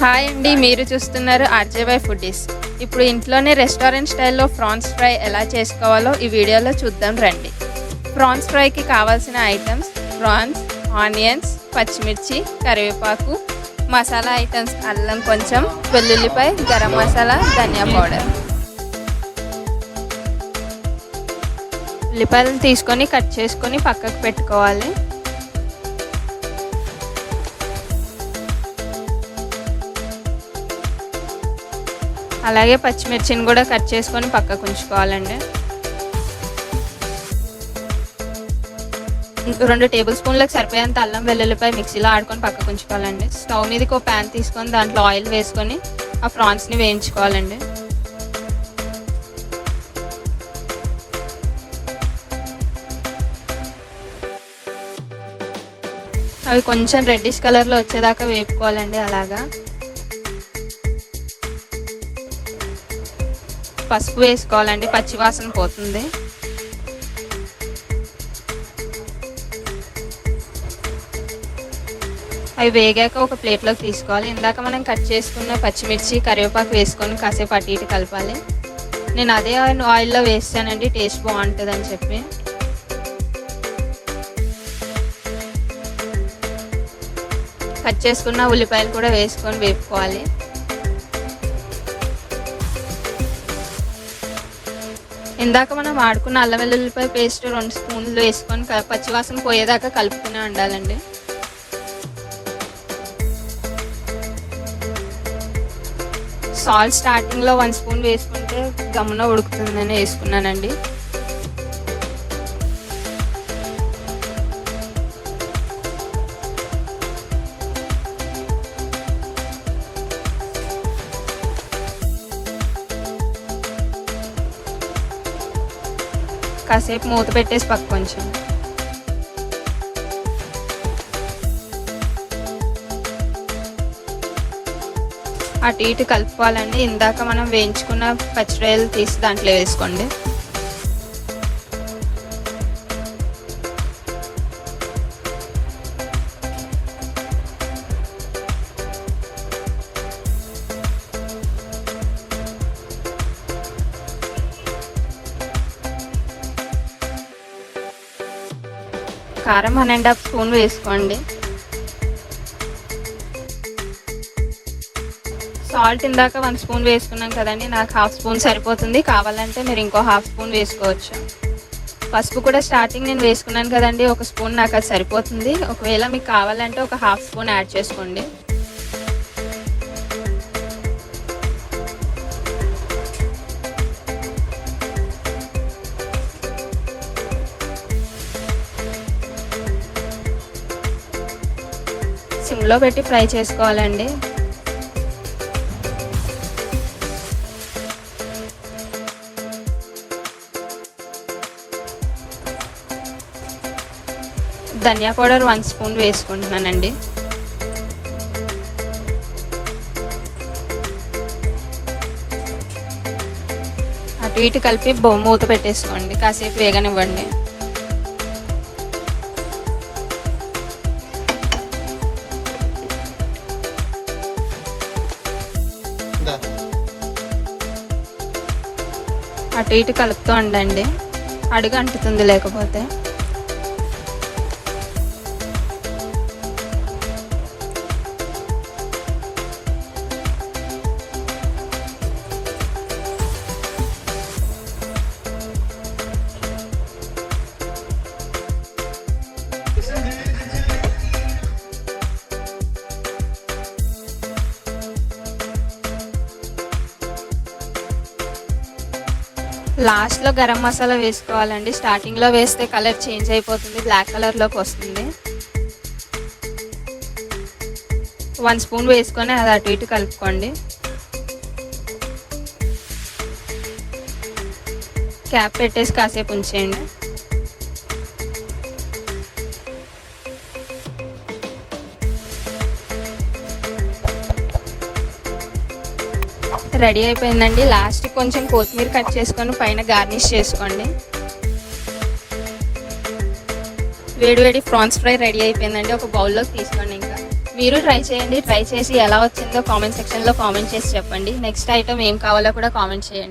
Hi అండి మీరు చూస్తున్నారు ఆర్జేవై ఫుడీస్ ఇప్పుడు ఇంట్లోనే రెస్టారెంట్ స్టైల్లో ప్రాన్స్ ఫ్రై ఎలా చేసుకోవాలో ఈ వీడియోలో చూద్దాం రండి. ప్రాన్స్ ఫ్రైకి కావాల్సిన ఐటమ్స్ ప్రాన్స్ ఆనియన్స్ పచ్చిమిర్చి కరివేపాకు మసాలా ఐటమ్స్ అల్లం కొంచెం వెల్లుల్లిపాయ గరం మసాలా ధనియా పౌడర్. ఉల్లిపాయలను తీసుకొని కట్ చేసుకొని పక్కకు పెట్టుకోవాలి. అలాగే పచ్చిమిర్చిని కూడా కట్ చేసుకొని పక్కకు ఉంచుకోవాలండి. రెండు టేబుల్ స్పూన్లకు సరిపోయేంత అల్లం వెల్లుల్లిపాయ మిక్సీలో ఆడుకొని పక్కకు ఉంచుకోవాలండి. స్టవ్ మీదకి ఒక ప్యాన్ తీసుకొని దాంట్లో ఆయిల్ వేసుకొని ఆ ప్రాన్స్ని వేయించుకోవాలండి. అవి కొంచెం రెడ్డిష్ కలర్లో వచ్చేదాకా వేపుకోవాలండి అలాగా. పసుపు వేసుకోవాలండి పచ్చివాసన పోతుంది. అవి వేగాక ఒక ప్లేట్లోకి తీసుకోవాలి. ఇందాక మనం కట్ చేసుకున్న పచ్చిమిర్చి కరివేపాకు వేసుకొని కాసేపు అటు ఇటు కలపాలి. నేను అదే ఆయిల్లో వేస్తానండి టేస్ట్ బాగుంటుంది అని చెప్పి. కట్ చేసుకున్న ఉల్లిపాయలు కూడా వేసుకొని వేపుకోవాలి. ఇందాక మనం ఆడుకున్న అల్లం వెల్లుల్లిపాయ పేస్ట్ రెండు స్పూన్లు వేసుకొని పచ్చివాసన పోయేదాకా కలుపుకునే ఉండాలండి సాల్ట్ స్టార్టింగ్లో వన్ స్పూన్ వేసుకుంటే గమ్మున ఉడుకుతుందని వేసుకున్నానండి. కాసేపు మూత పెట్టేసి పక్క కొంచెం అటు ఇటు కలుపుకోవాలండి. ఇందాక మనం వేయించుకున్న పచ్చిరొయ్యలు తీసి దాంట్లో వేసుకోండి. కారం వన్ అండ్ హాఫ్ స్పూన్ వేసుకోండి. సాల్ట్ ఇందాక వన్ స్పూన్ వేసుకున్నాం కదండి నాకు హాఫ్ స్పూన్ సరిపోతుంది. కావాలంటే మీరు ఇంకో హాఫ్ స్పూన్ వేసుకోవచ్చు. పసుపు కూడా స్టార్టింగ్ నేను వేసుకున్నాను కదండి ఒక స్పూన్ నాకు అది సరిపోతుంది. ఒకవేళ మీకు కావాలంటే ఒక హాఫ్ స్పూన్ యాడ్ చేసుకోండి. సిమ్లో పెట్టి ఫ్రై చేసుకోవాలండి. ధనియా పౌడర్ వన్ స్పూన్ వేసుకుంటున్నానండి. అటు ఇటు కలిపి బొమ్మ మూత పెట్టేసుకోండి. కాసేపు వేగనివ్వండి. అటు ఇటు కలుపుతూ ఉండండి. అడుగు అంటుతుంది లేకపోతే. లాస్ట్లో గరం మసాలా వేసుకోవాలండి. స్టార్టింగ్లో వేస్తే కలర్ చేంజ్ అయిపోతుంది. బ్లాక్ కలర్లోకి వస్తుంది. వన్ స్పూన్ వేసుకొని అది అటు ఇటు కలుపుకోండి. క్యాప్ పెట్టేసి కాసేపు ఉంచేయండి. రెడీ అయిపోయిందండి. లాస్ట్ కొంచెం కొత్తిమీర కట్ చేసుకొని పైన గార్నిష్ చేసుకోండి. వేడివేడి ప్రాన్స్ ఫ్రై రెడీ అయిపోయిందండి. ఒక బౌల్లోకి తీసుకోండి ఇంకా. మీరు ట్రై చేయండి. ట్రై చేసి ఎలా వచ్చిందో కామెంట్ సెక్షన్లో కామెంట్ చేసి చెప్పండి. నెక్స్ట్ ఐటమ్ ఏం కావాలో కూడా కామెంట్ చేయండి.